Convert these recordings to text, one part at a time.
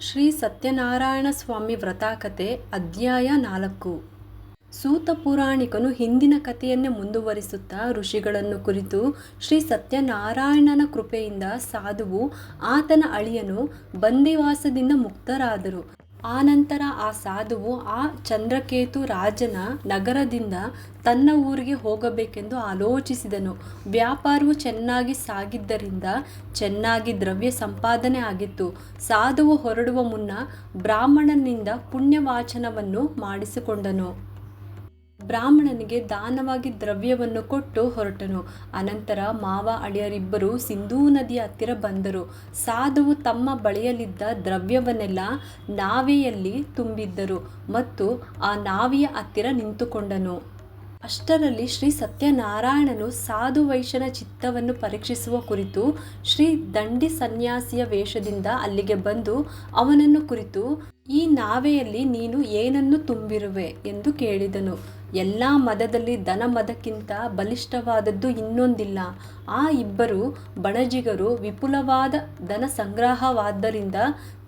ಶ್ರೀ ಸತ್ಯನಾರಾಯಣ ಸ್ವಾಮಿ ವ್ರತಾಕತೆ ಅಧ್ಯಾಯ ನಾಲ್ಕು. ಸೂತ ಪುರಾಣಿಕನು ಹಿಂದಿನ ಕಥೆಯನ್ನೇ ಮುಂದುವರಿಸುತ್ತಾ ಋಷಿಗಳನ್ನು ಕುರಿತು ಶ್ರೀ ಸತ್ಯನಾರಾಯಣನ ಕೃಪೆಯಿಂದ ಸಾಧುವು ಆತನ ಅಳಿಯನು ಬಂದಿವಾಸದಿಂದ ಮುಕ್ತರಾದರು. ಆನಂತರ ಆ ಸಾಧುವು ಆ ಚಂದ್ರಕೇತು ರಾಜನ ನಗರದಿಂದ ತನ್ನ ಊರಿಗೆ ಹೋಗಬೇಕೆಂದು ಆಲೋಚಿಸಿದನು. ವ್ಯಾಪಾರವು ಚೆನ್ನಾಗಿ ಸಾಗಿದ್ದರಿಂದ ಚೆನ್ನಾಗಿ ದ್ರವ್ಯ ಸಂಪಾದನೆ ಆಗಿತ್ತು. ಸಾಧುವು ಹೊರಡುವ ಮುನ್ನ ಬ್ರಾಹ್ಮಣನಿಂದ ಪುಣ್ಯವಾಚನವನ್ನು ಮಾಡಿಸಿಕೊಂಡನು. ಬ್ರಾಹ್ಮಣನಿಗೆ ದಾನವಾಗಿ ದ್ರವ್ಯವನ್ನು ಕೊಟ್ಟು ಹೊರಟನು. ಅನಂತರ ಮಾವ ಅಳಿಯರಿಬ್ಬರು ಸಿಂಧೂ ನದಿಯ ಹತ್ತಿರ ಬಂದರು. ಸಾಧುವು ತಮ್ಮ ಬಳಿಯಲ್ಲಿದ್ದ ದ್ರವ್ಯವನ್ನೆಲ್ಲ ನಾವೆಯಲ್ಲಿ ತುಂಬಿದ್ದರು ಮತ್ತು ಆ ನಾವಿಯ ಹತ್ತಿರ ನಿಂತುಕೊಂಡನು. ಅಷ್ಟರಲ್ಲಿ ಶ್ರೀ ಸತ್ಯನಾರಾಯಣನು ಸಾಧು ವೈಶ್ಯನ ಚಿತ್ತವನ್ನು ಪರೀಕ್ಷಿಸುವ ಕುರಿತು ಶ್ರೀ ದಂಡಿ ಸನ್ಯಾಸಿಯ ವೇಷದಿಂದ ಅಲ್ಲಿಗೆ ಬಂದು ಅವನನ್ನು ಕುರಿತು, ಈ ನಾವೆಯಲ್ಲಿ ನೀನು ಏನನ್ನು ತುಂಬಿರುವೆ? ಎಂದು ಕೇಳಿದನು. ಎಲ್ಲ ಮದದಲ್ಲಿ ದನ ಮದಕ್ಕಿಂತ ಬಲಿಷ್ಠವಾದದ್ದು ಇನ್ನೊಂದಿಲ್ಲ. ಆ ಇಬ್ಬರು ಬಣಜಿಗರು ವಿಪುಲವಾದ ಧನ ಸಂಗ್ರಹವಾದ್ದರಿಂದ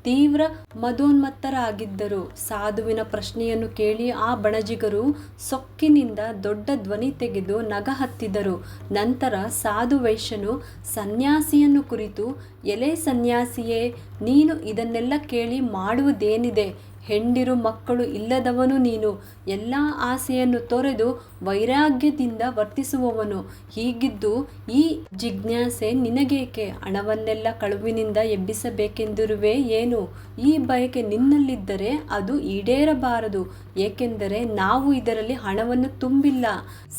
ತೀವ್ರ ಮದೋನ್ಮತ್ತರಾಗಿದ್ದರು. ಸಾಧುವಿನ ಪ್ರಶ್ನೆಯನ್ನು ಕೇಳಿ ಆ ಬಣಜಿಗರು ಸೊಕ್ಕಿನಿಂದ ದೊಡ್ಡ ಧ್ವನಿ ತೆಗೆದು ನಗ ಹತ್ತಿದರು. ನಂತರ ಸಾಧು ವೈಶ್ಯನು ಸನ್ಯಾಸಿಯನ್ನು ಕುರಿತು, ಎಲೆ ಸನ್ಯಾಸಿಯೇ, ನೀನು ಇದನ್ನೆಲ್ಲ ಕೇಳಿ ಮಾಡುವುದೇನಿದೆ? ಹೆಂಡಿರು ಮಕ್ಕಳು ಇಲ್ಲದವನು ನೀನು. ಎಲ್ಲ ಆಸೆಯನ್ನು ತೊರೆದು ವೈರಾಗ್ಯದಿಂದ ವರ್ತಿಸುವವನು. ಹೀಗಿದ್ದು ಈ ಜಿಜ್ಞಾಸೆ ನಿನಗೇಕೆ? ಹಣವನ್ನೆಲ್ಲ ಕಳುವಿನಿಂದ ಎಬ್ಬಿಸಬೇಕೆಂದಿರುವೆ ಏನು? ಈ ಬಯಕೆ ನಿನ್ನಲ್ಲಿದ್ದರೆ ಅದು ಈಡೇರಬಾರದು. ಏಕೆಂದರೆ ನಾವು ಇದರಲ್ಲಿ ಹಣವನ್ನು ತುಂಬಿಲ್ಲ.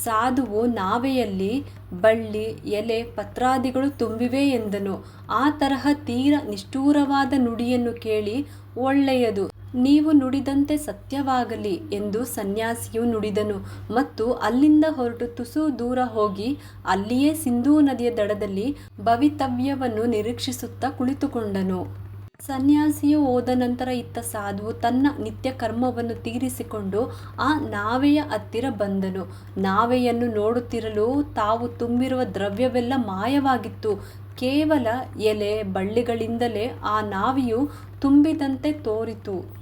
ಸಾಧುವು ನಾವೆಯಲ್ಲಿ ಬಳ್ಳಿ, ಎಲೆ, ಪತ್ರಾದಿಗಳು ತುಂಬಿವೆ ಎಂದನು. ಆ ತರಹ ತೀರ ನಿಷ್ಠೂರವಾದ ನುಡಿಯನ್ನು ಕೇಳಿ ಒಳ್ಳೆಯದು. ನೀವು ನುಡಿದಂತೆ ಸತ್ಯವಾಗಲಿ ಎಂದು ಸನ್ಯಾಸಿಯು ನುಡಿದನು. ಮತ್ತು ಅಲ್ಲಿಂದ ಹೊರಟು ತುಸು ದೂರ ಹೋಗಿ ಅಲ್ಲಿಯೇ ಸಿಂಧೂ ನದಿಯ ದಡದಲ್ಲಿ ಭವಿತವ್ಯವನ್ನು ನಿರೀಕ್ಷಿಸುತ್ತಾ ಕುಳಿತುಕೊಂಡನು. ಸನ್ಯಾಸಿಯು ಹೋದ ನಂತರ ಇತ್ತ ಸಾಧುವು ತನ್ನ ನಿತ್ಯ ಕರ್ಮವನ್ನು ತೀರಿಸಿಕೊಂಡು ಆ ನಾವೆಯ ಹತ್ತಿರ ಬಂದನು. ನಾವೆಯನ್ನು ನೋಡುತ್ತಿರಲು ತಾವು ತುಂಬಿರುವ ದ್ರವ್ಯವೆಲ್ಲ ಮಾಯವಾಗಿತ್ತು. ಕೇವಲ ಎಲೆ, ಬಳ್ಳಿಗಳಿಂದಲೇ ಆ ನಾವಿಯು ತುಂಬಿದಂತೆ ತೋರಿತು.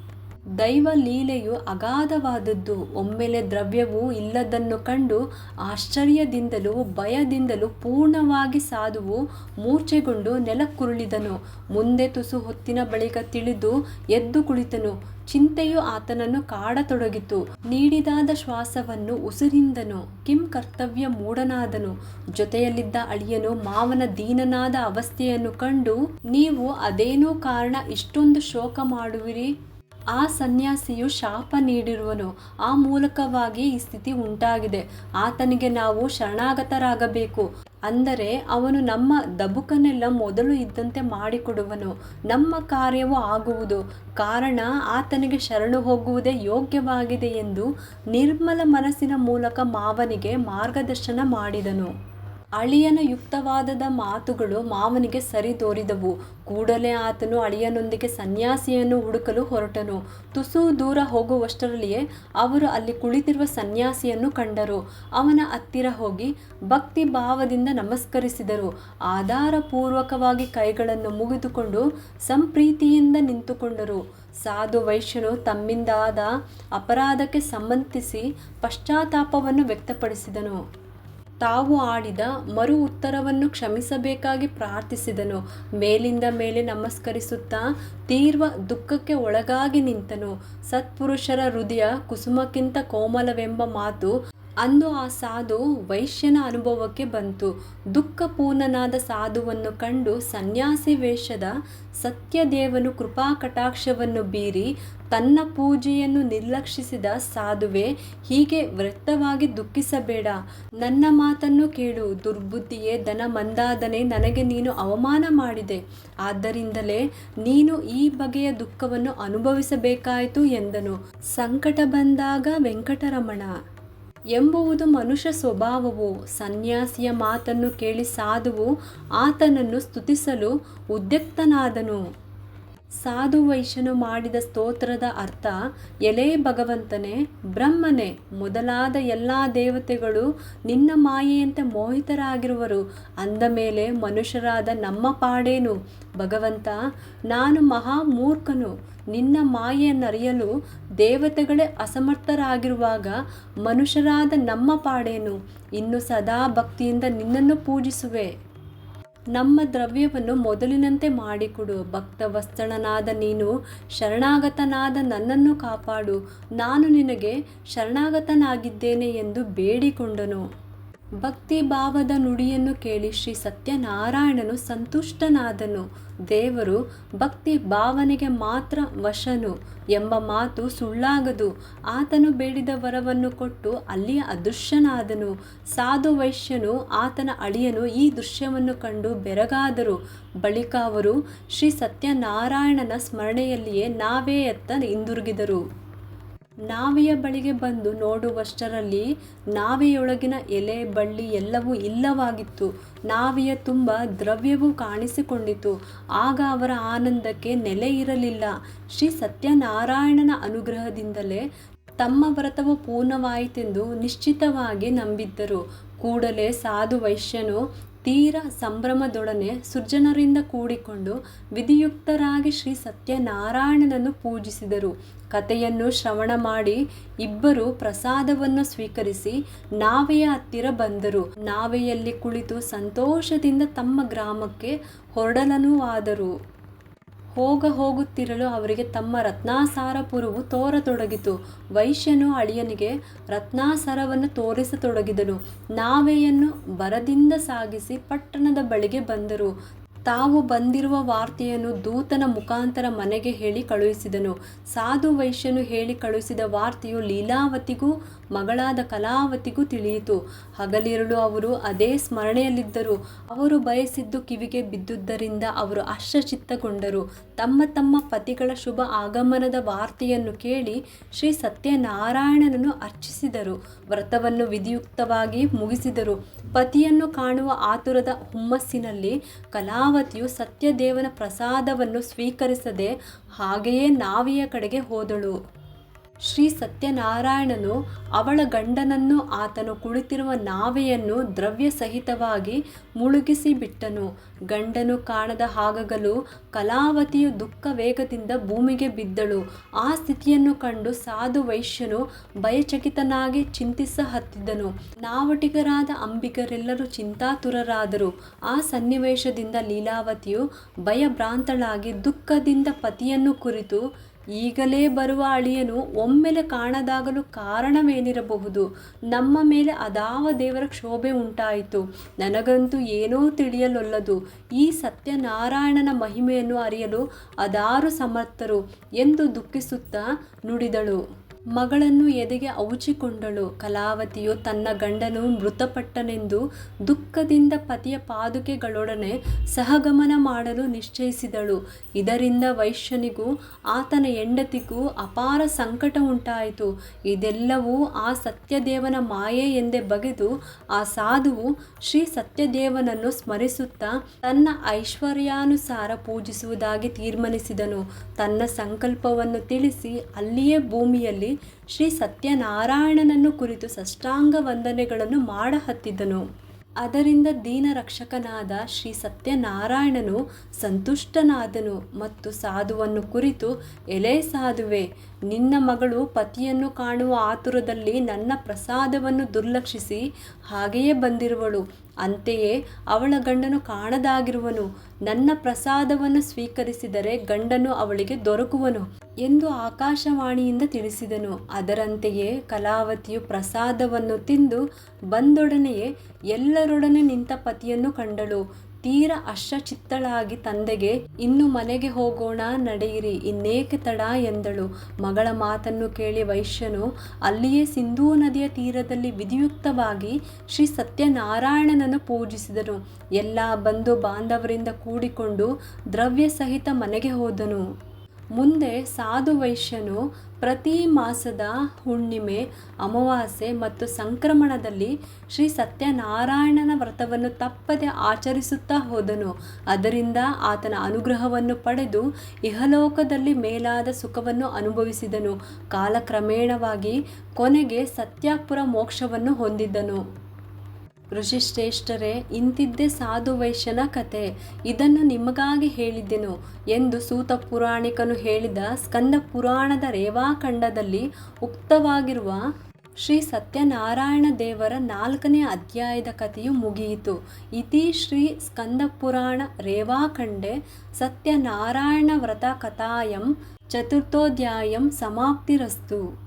ದೈವ ಲೀಲೆಯು ಅಗಾಧವಾದದ್ದು. ಒಮ್ಮೆಲೆ ದ್ರವ್ಯವು ಇಲ್ಲದನ್ನು ಕಂಡು ಆಶ್ಚರ್ಯದಿಂದಲೂ ಭಯದಿಂದಲೂ ಪೂರ್ಣವಾಗಿ ಸಾಧುವು ಮೂರ್ಛೆಗೊಂಡು ನೆಲಕ್ಕುರುಳಿದನು. ಮುಂದೆ ತುಸು ಹೊತ್ತಿನ ಬಳಿಕ ತಿಳಿದು ಎದ್ದು ಕುಳಿತನು. ಚಿಂತೆಯು ಆತನನ್ನು ಕಾಡತೊಡಗಿತು. ನೀಡಿದಾದ ಶ್ವಾಸವನ್ನು ಉಸಿರಿಂದನು. ಕಿಂ ಕರ್ತವ್ಯ ಮೂಡನಾದನು ಜೊತೆಯಲ್ಲಿದ್ದ ಅಳಿಯನು ಮಾವನ ದೀನನಾದ ಅವಸ್ಥೆಯನ್ನು ಕಂಡು, ನೀವು ಅದೇನೋ ಕಾರಣ ಇಷ್ಟೊಂದು ಶೋಕ ಮಾಡುವಿರಿ? ಆ ಸನ್ಯಾಸಿಯು ಶಾಪ ನೀಡಿರುವನು. ಆ ಮೂಲಕವಾಗಿ ಈ ಸ್ಥಿತಿ ಉಂಟಾಗಿದೆ. ಆತನಿಗೆ ನಾವು ಶರಣಾಗತರಾಗಬೇಕು. ಅಂದರೆ ಅವನು ನಮ್ಮ ದಬುಕನ್ನೆಲ್ಲ ಮೊದಲು ಇದ್ದಂತೆ ಮಾಡಿಕೊಡುವನು. ನಮ್ಮ ಕಾರ್ಯವು ಆಗುವುದು. ಕಾರಣ ಆತನಿಗೆ ಶರಣು ಹೋಗುವುದೇ ಯೋಗ್ಯವಾಗಿದೆ ಎಂದು ನಿರ್ಮಲ ಮನಸ್ಸಿನ ಮೂಲಕ ಮಾವನಿಗೆ ಮಾರ್ಗದರ್ಶನ ಮಾಡಿದನು. ಅಳಿಯನ ಯುಕ್ತವಾದದ ಮಾತುಗಳು ಮಾವನಿಗೆ ಸರಿದೋರಿದವು ಕೂಡಲೇ ಆತನು ಅಳಿಯನೊಂದಿಗೆ ಸನ್ಯಾಸಿಯನ್ನು ಹುಡುಕಲು ಹೊರಟನು. ತುಸು ದೂರ ಹೋಗುವಷ್ಟರಲ್ಲಿಯೇ ಅವರು ಅಲ್ಲಿ ಕುಳಿತಿರುವ ಸನ್ಯಾಸಿಯನ್ನು ಕಂಡರು. ಅವನ ಹತ್ತಿರ ಹೋಗಿ ಭಕ್ತಿ ಭಾವದಿಂದ ನಮಸ್ಕರಿಸಿದರು. ಆಧಾರಪೂರ್ವಕವಾಗಿ ಕೈಗಳನ್ನು ಮುಗಿದುಕೊಂಡು ಸಂಪ್ರೀತಿಯಿಂದ ನಿಂತುಕೊಂಡರು. ಸಾಧು ವೈಶ್ಯನು ತಮ್ಮಿಂದಾದ ಅಪರಾಧಕ್ಕೆ ಸಂಬಂಧಿಸಿ ಪಶ್ಚಾತ್ತಾಪವನ್ನು ವ್ಯಕ್ತಪಡಿಸಿದನು. ತಾವು ಆಡಿದ ಮರು ಉತ್ತರವನ್ನು ಕ್ಷಮಿಸಬೇಕಾಗಿ ಪ್ರಾರ್ಥಿಸಿದನು. ಮೇಲಿಂದ ಮೇಲೆ ನಮಸ್ಕರಿಸುತ್ತಾ ತೀರ್ವ ದುಃಖಕ್ಕೆ ಒಳಗಾಗಿ ನಿಂತನು. ಸತ್ಪುರುಷರ ಹೃದಯ ಕುಸುಮಕ್ಕಿಂತ ಕೋಮಲವೆಂಬ ಮಾತು ಅಂದು ಆ ಸಾಧು ವೈಶ್ಯನ ಅನುಭವಕ್ಕೆ ಬಂತು. ದುಃಖಪೂರ್ಣನಾದ ಸಾಧುವನ್ನು ಕಂಡು ಸನ್ಯಾಸಿ ವೇಷದ ಸತ್ಯದೇವನು ಕೃಪಾ ಕಟಾಕ್ಷವನ್ನು ಬೀರಿ ತನ್ನ ಪೂಜೆಯನ್ನು ನಿರ್ಲಕ್ಷಿಸಿದ ಸಾಧುವೆ, ಹೀಗೆ ವೃತ್ತವಾಗಿ ದುಃಖಿಸಬೇಡ. ನನ್ನ ಮಾತನ್ನು ಕೇಳು, ದುರ್ಬುದ್ಧಿಯೇ ದನ ಮಂದಾದನೆ ನನಗೆ ನೀನು ಅವಮಾನ ಮಾಡಿದೆ. ಆದ್ದರಿಂದಲೇ ನೀನು ಈ ಬಗೆಯ ದುಃಖವನ್ನು ಅನುಭವಿಸಬೇಕಾಯಿತು ಎಂದನು. ಸಂಕಟ ಬಂದಾಗ ವೆಂಕಟರಮಣ ಎಂಬುವುದು ಮನುಷ್ಯ ಸ್ವಭಾವವು ಸನ್ಯಾಸಿಯ ಮಾತನ್ನು ಕೇಳಿ ಸಾಧುವು ಆತನನ್ನು ಸ್ತುತಿಸಲು ಉದ್ಯಕ್ತನಾದನು. ಸಾಧು ವೈಶ್ಯನು ಮಾಡಿದ ಸ್ತೋತ್ರದ ಅರ್ಥ, ಎಲೇ ಭಗವಂತನೇ, ಬ್ರಹ್ಮನೇ, ಮೊದಲಾದ ಎಲ್ಲ ದೇವತೆಗಳು ನಿನ್ನ ಮಾಯೆಯಂತೆ ಮೋಹಿತರಾಗಿರುವರು. ಅಂದ ಮೇಲೆ ಮನುಷ್ಯರಾದ ನಮ್ಮ ಪಾಡೇನು? ಭಗವಂತ, ನಾನು ಮಹಾ ಮೂರ್ಖನು. ನಿನ್ನ ಮಾಯೆಯನ್ನರಿಯಲು ದೇವತೆಗಳೇ ಅಸಮರ್ಥರಾಗಿರುವಾಗ ಮನುಷ್ಯರಾದ ನಮ್ಮ ಪಾಡೇನು? ಇನ್ನು ಸದಾ ಭಕ್ತಿಯಿಂದ ನಿನ್ನನ್ನು ಪೂಜಿಸುವೆ. ನಮ್ಮ ದ್ರವ್ಯವನ್ನು ಮೊದಲಿನಂತೆ ಮಾಡಿಕೊಡು. ಭಕ್ತವಸ್ತಣನಾದ ನೀನು ಶರಣಾಗತನಾದ ನನ್ನನ್ನು ಕಾಪಾಡು. ನಾನು ನಿನಗೆ ಶರಣಾಗತನಾಗಿದ್ದೇನೆ ಎಂದು ಬೇಡಿಕೊಂಡನು. ಭಕ್ತಿ ಭಾವದ ನುಡಿಯನ್ನು ಕೇಳಿ ಶ್ರೀ ಸತ್ಯನಾರಾಯಣನು ಸಂತುಷ್ಟನಾದನು. ದೇವರು ಭಕ್ತಿ ಭಾವನೆಗೆ ಮಾತ್ರ ವಶನು ಎಂಬ ಮಾತು ಸುಳ್ಳಾಗದು. ಆತನು ಬೇಡಿದ ವರವನ್ನು ಕೊಟ್ಟು ಅಲ್ಲಿ ಅದೃಶ್ಯನಾದನು. ಸಾಧು ವೈಶ್ಯನು ಆತನ ಅಳಿಯನು ಈ ದೃಶ್ಯವನ್ನು ಕಂಡು ಬೆರಗಾದರು. ಬಳಿಕ ಅವರು ಶ್ರೀ ಸತ್ಯನಾರಾಯಣನ ಸ್ಮರಣೆಯಲ್ಲಿಯೇ ನಾವೇ ಎತ್ತ ಹಿಂದಿರುಗಿದರು. ನಾವೆಯ ಬಳಿಗೆ ಬಂದು ನೋಡುವಷ್ಟರಲ್ಲಿ ನಾವೆಯೊಳಗಿನ ಎಲೆ, ಬಳ್ಳಿ ಎಲ್ಲವೂ ಇಲ್ಲವಾಗಿತ್ತು. ನಾವಿಯ ತುಂಬ ದ್ರವ್ಯವೂ ಕಾಣಿಸಿಕೊಂಡಿತು. ಆಗ ಅವರ ಆನಂದಕ್ಕೆ ನೆಲೆ ಇರಲಿಲ್ಲ. ಶ್ರೀ ಸತ್ಯನಾರಾಯಣನ ಅನುಗ್ರಹದಿಂದಲೇ ತಮ್ಮ ವ್ರತವು ಪೂರ್ಣವಾಯಿತೆಂದು ನಿಶ್ಚಿತವಾಗಿ ನಂಬಿದ್ದರು. ಕೂಡಲೇ ಸಾಧು ವೈಶ್ಯನು ತೀರ ಸಂಭ್ರಮದೊಡನೆ ಸುರ್ಜನರಿಂದ ಕೂಡಿಕೊಂಡು ವಿಧಿಯುಕ್ತರಾಗಿ ಶ್ರೀ ಸತ್ಯನಾರಾಯಣನನ್ನು ಪೂಜಿಸಿದರು. ಕಥೆಯನ್ನು ಶ್ರವಣ ಮಾಡಿ ಇಬ್ಬರು ಪ್ರಸಾದವನ್ನು ಸ್ವೀಕರಿಸಿ ನಾವೆಯ ಹತ್ತಿರ ಬಂದರು. ನಾವೆಯಲ್ಲಿ ಕುಳಿತು ಸಂತೋಷದಿಂದ ತಮ್ಮ ಗ್ರಾಮಕ್ಕೆ ಹೊರಡಲನೂ ಆದರು ಹೋಗ ಹೋಗುತ್ತಿರಲು ಅವರಿಗೆ ತಮ್ಮ ರತ್ನಾಸಾರಪುರವು ತೋರತೊಡಗಿತು. ವೈಶ್ಯನು ಅಳಿಯನಿಗೆ ರತ್ನಾಸರವನ್ನು ತೋರಿಸತೊಡಗಿದನು. ನಾವೆಯನ್ನು ಬರದಿಂದ ಸಾಗಿಸಿ ಪಟ್ಟಣದ ಬಳಿಗೆ ಬಂದರು. ತಾವು ಬಂದಿರುವ ವಾರ್ತೆಯನ್ನು ದೂತನ ಮುಖಾಂತರ ಮನೆಗೆ ಹೇಳಿ ಕಳುಹಿಸಿದನು. ಸಾಧು ವೈಶ್ಯನು ಹೇಳಿ ಕಳುಹಿಸಿದ ವಾರ್ತೆಯು ಲೀಲಾವತಿಗೂ ಮಗಳಾದ ಕಲಾವತಿಗೂ ತಿಳಿಯಿತು. ಹಗಲಿರುಳು ಅವರು ಅದೇ ಸ್ಮರಣೆಯಲ್ಲಿದ್ದರು. ಅವರು ಬಯಸಿದ್ದು ಕಿವಿಗೆ ಬಿದ್ದುದರಿಂದ ಅವರು ಹರ್ಷಚಿತ್ತಗೊಂಡರು ತಮ್ಮ ತಮ್ಮ ಪತಿಗಳ ಶುಭ ಆಗಮನದ ವಾರ್ತೆಯನ್ನು ಕೇಳಿ ಶ್ರೀ ಸತ್ಯನಾರಾಯಣನನ್ನು ಅರ್ಚಿಸಿದರು. ವ್ರತವನ್ನು ವಿಧಿಯುಕ್ತವಾಗಿ ಮುಗಿಸಿದರು. ಪತಿಯನ್ನು ಕಾಣುವ ಆತುರದ ಹುಮ್ಮಸ್ಸಿನಲ್ಲಿ ಕಲಾವತಿಯು ಸತ್ಯದೇವನ ಪ್ರಸಾದವನ್ನು ಸ್ವೀಕರಿಸದೆ ಹಾಗೆಯೇ ನಾವಿಯ ಕಡೆಗೆ ಹೋದಳು. ಶ್ರೀ ಸತ್ಯನಾರಾಯಣನು ಅವಳ ಗಂಡನನ್ನು ಆತನು ಕುಳಿತಿರುವ ನಾವೆಯನ್ನು ದ್ರವ್ಯ ಸಹಿತವಾಗಿ ಮುಳುಗಿಸಿ ಬಿಟ್ಟನು. ಗಂಡನು ಕಾಣದ ಹಾಗಗಲು ಕಲಾವತಿಯು ದುಃಖ ವೇಗದಿಂದ ಭೂಮಿಗೆ ಬಿದ್ದಳು. ಆ ಸ್ಥಿತಿಯನ್ನು ಕಂಡು ಸಾಧು ವೈಶ್ಯನು ಭಯಚಕಿತನಾಗಿ ಚಿಂತಿಸ ಹತ್ತಿದ್ದನು ನಾವಟಿಗರಾದ ಅಂಬಿಗರೆಲ್ಲರೂ ಚಿಂತಾತುರರಾದರು. ಆ ಸನ್ನಿವೇಶದಿಂದ ಲೀಲಾವತಿಯು ಭಯಭ್ರಾಂತಳಾಗಿ ದುಃಖದಿಂದ ಪತಿಯನ್ನು ಕುರಿತು ಈಗಲೇ ಬರುವ ಅಳಿಯನು ಒಮ್ಮೆಲೆ ಕಾಣದಾಗಲು ಕಾರಣವೇನಿರಬಹುದು? ನಮ್ಮ ಮೇಲೆ ಅದಾವ ದೇವರ ಕ್ಷೋಭೆ ಉಂಟಾಯಿತು. ನನಗಂತೂ ಏನೋ ತಿಳಿಯಲೊಲ್ಲದು. ಈ ಸತ್ಯನಾರಾಯಣನ ಮಹಿಮೆಯನ್ನು ಅರಿಯಲು ಅದಾರು ಸಮರ್ಥರು ಎಂದು ದುಃಖಿಸುತ್ತಾ ನುಡಿದಳು. ಮಗಳನ್ನು ಎದೆಗೆ ಅವುಚಿಕೊಂಡಳು ಕಲಾವತಿಯು ತನ್ನ ಗಂಡನು ಮೃತಪಟ್ಟನೆಂದು ದುಃಖದಿಂದ ಪತಿಯ ಪಾದುಕೆಗಳೊಡನೆ ಸಹಗಮನ ಮಾಡಲು ನಿಶ್ಚಯಿಸಿದಳು. ಇದರಿಂದ ವೈಶ್ಯನಿಗೂ ಆತನ ಹೆಂಡತಿಗೂ ಅಪಾರ ಸಂಕಟ ಉಂಟಾಯಿತು. ಇದೆಲ್ಲವೂ ಆ ಸತ್ಯದೇವನ ಮಾಯೆ ಎಂದೇ ಬಗೆದು ಆ ಸಾಧುವು ಶ್ರೀ ಸತ್ಯದೇವನನ್ನು ಸ್ಮರಿಸುತ್ತಾ ತನ್ನ ಐಶ್ವರ್ಯಾನುಸಾರ ಪೂಜಿಸುವುದಾಗಿ ತೀರ್ಮಾನಿಸಿದನು. ತನ್ನ ಸಂಕಲ್ಪವನ್ನು ತಿಳಿಸಿ ಅಲ್ಲಿಯೇ ಭೂಮಿಯಲ್ಲಿ ಶ್ರೀ ಸತ್ಯನಾರಾಯಣನನ್ನು ಕುರಿತು ಸಷ್ಟಾಂಗ ವಂದನೆಗಳನ್ನು ಮಾಡಹತ್ತಿದ್ದನು. ಅದರಿಂದ ದೀನ ರಕ್ಷಕನಾದ ಶ್ರೀ ಸತ್ಯನಾರಾಯಣನು ಸಂತುಷ್ಟನಾದನು ಮತ್ತು ಸಾಧುವನ್ನು ಕುರಿತು ಎಲೆ ಸಾಧುವೆ ನಿನ್ನ ಮಗಳು ಪತಿಯನ್ನು ಕಾಣುವ ಆತುರದಲ್ಲಿ ನನ್ನ ಪ್ರಸಾದವನ್ನು ದುರ್ಲಕ್ಷಿಸಿ ಹಾಗೆಯೇ ಬಂದಿರುವಳು. ಅಂತೆಯೇ ಅವಳ ಗಂಡನು ಕಾಣದಾಗಿರುವನು. ನನ್ನ ಪ್ರಸಾದವನ್ನು ಸ್ವೀಕರಿಸಿದರೆ ಗಂಡನು ಅವಳಿಗೆ ದೊರಕುವನು ಎಂದು ಆಕಾಶವಾಣಿಯಿಂದ ತಿಳಿಸಿದನು. ಅದರಂತೆಯೇ ಕಲಾವತಿಯು ಪ್ರಸಾದವನ್ನು ತಿಂದು ಬಂದೊಡನೆಯೇ ಎಲ್ಲರೊಡನೆ ನಿಂತ ಪತಿಯನ್ನು ಕಂಡಳು. ತೀರ ಹರ್ಷಚಿತ್ತಳಾಗಿ ತಂದೆಗೆ, ಇನ್ನು ಮನೆಗೆ ಹೋಗೋಣ, ನಡೆಯಿರಿ, ಇನ್ನೇಕೆ ತಡ? ಎಂದಳು. ಮಗಳ ಮಾತನ್ನು ಕೇಳಿ ವೈಶ್ಯನು, ಅಲ್ಲಿಯೇ ಸಿಂಧೂ ನದಿಯ ತೀರದಲ್ಲಿ ವಿಧಿಯುಕ್ತವಾಗಿ ಶ್ರೀ ಸತ್ಯನಾರಾಯಣನನ್ನು ಪೂಜಿಸಿದನು. ಎಲ್ಲ ಬಂಧು ಬಾಂಧವರಿಂದ ಕೂಡಿಕೊಂಡು ದ್ರವ್ಯ ಸಹಿತ ಮನೆಗೆ ಹೋದನು. ಮುಂದೆ ಸಾಧು ವೈಶ್ಯನು ಪ್ರತಿ ಮಾಸದ ಹುಣ್ಣಿಮೆ, ಅಮಾವಾಸ್ಯೆ ಮತ್ತು ಸಂಕ್ರಮಣದಲ್ಲಿ ಶ್ರೀ ಸತ್ಯನಾರಾಯಣನ ವ್ರತವನ್ನು ತಪ್ಪದೆ ಆಚರಿಸುತ್ತಾ ಹೋದನು. ಅದರಿಂದ ಆತನ ಅನುಗ್ರಹವನ್ನು ಪಡೆದು ಇಹಲೋಕದಲ್ಲಿ ಮೇಲಾದ ಸುಖವನ್ನು ಅನುಭವಿಸಿದನು. ಕಾಲಕ್ರಮೇಣವಾಗಿ ಕೊನೆಗೆ ಸತ್ಯಾಪುರ ಮೋಕ್ಷವನ್ನು ಹೊಂದಿದ್ದನು. ಋಷಿಶ್ರೇಷ್ಠರೇ ಇಂತಿದ್ದೇ ಸಾಧು ವೈಶ್ಯನ ಕತೆ. ಇದನ್ನು ನಿಮಗಾಗಿ ಹೇಳಿದ್ದೆನು ಎಂದು ಸೂತ ಪುರಾಣಿಕನು ಹೇಳಿದ ಸ್ಕಂದ ಪುರಾಣದ ರೇವಾಖಂಡದಲ್ಲಿ ಉಕ್ತವಾಗಿರುವ ಶ್ರೀ ಸತ್ಯನಾರಾಯಣ ದೇವರ ನಾಲ್ಕನೇ ಅಧ್ಯಾಯದ ಕಥೆಯು ಮುಗಿಯಿತು. ಇತಿ ಶ್ರೀ ಸ್ಕಂದ ಪುರಾಣ ರೇವಾಖಂಡೆ ಸತ್ಯನಾರಾಯಣ ವ್ರತ ಕಥಾಯಂ ಚತುರ್ಥೋಧ್ಯಾಯಂ ಸಮಾಪ್ತಿರಸ್ತು.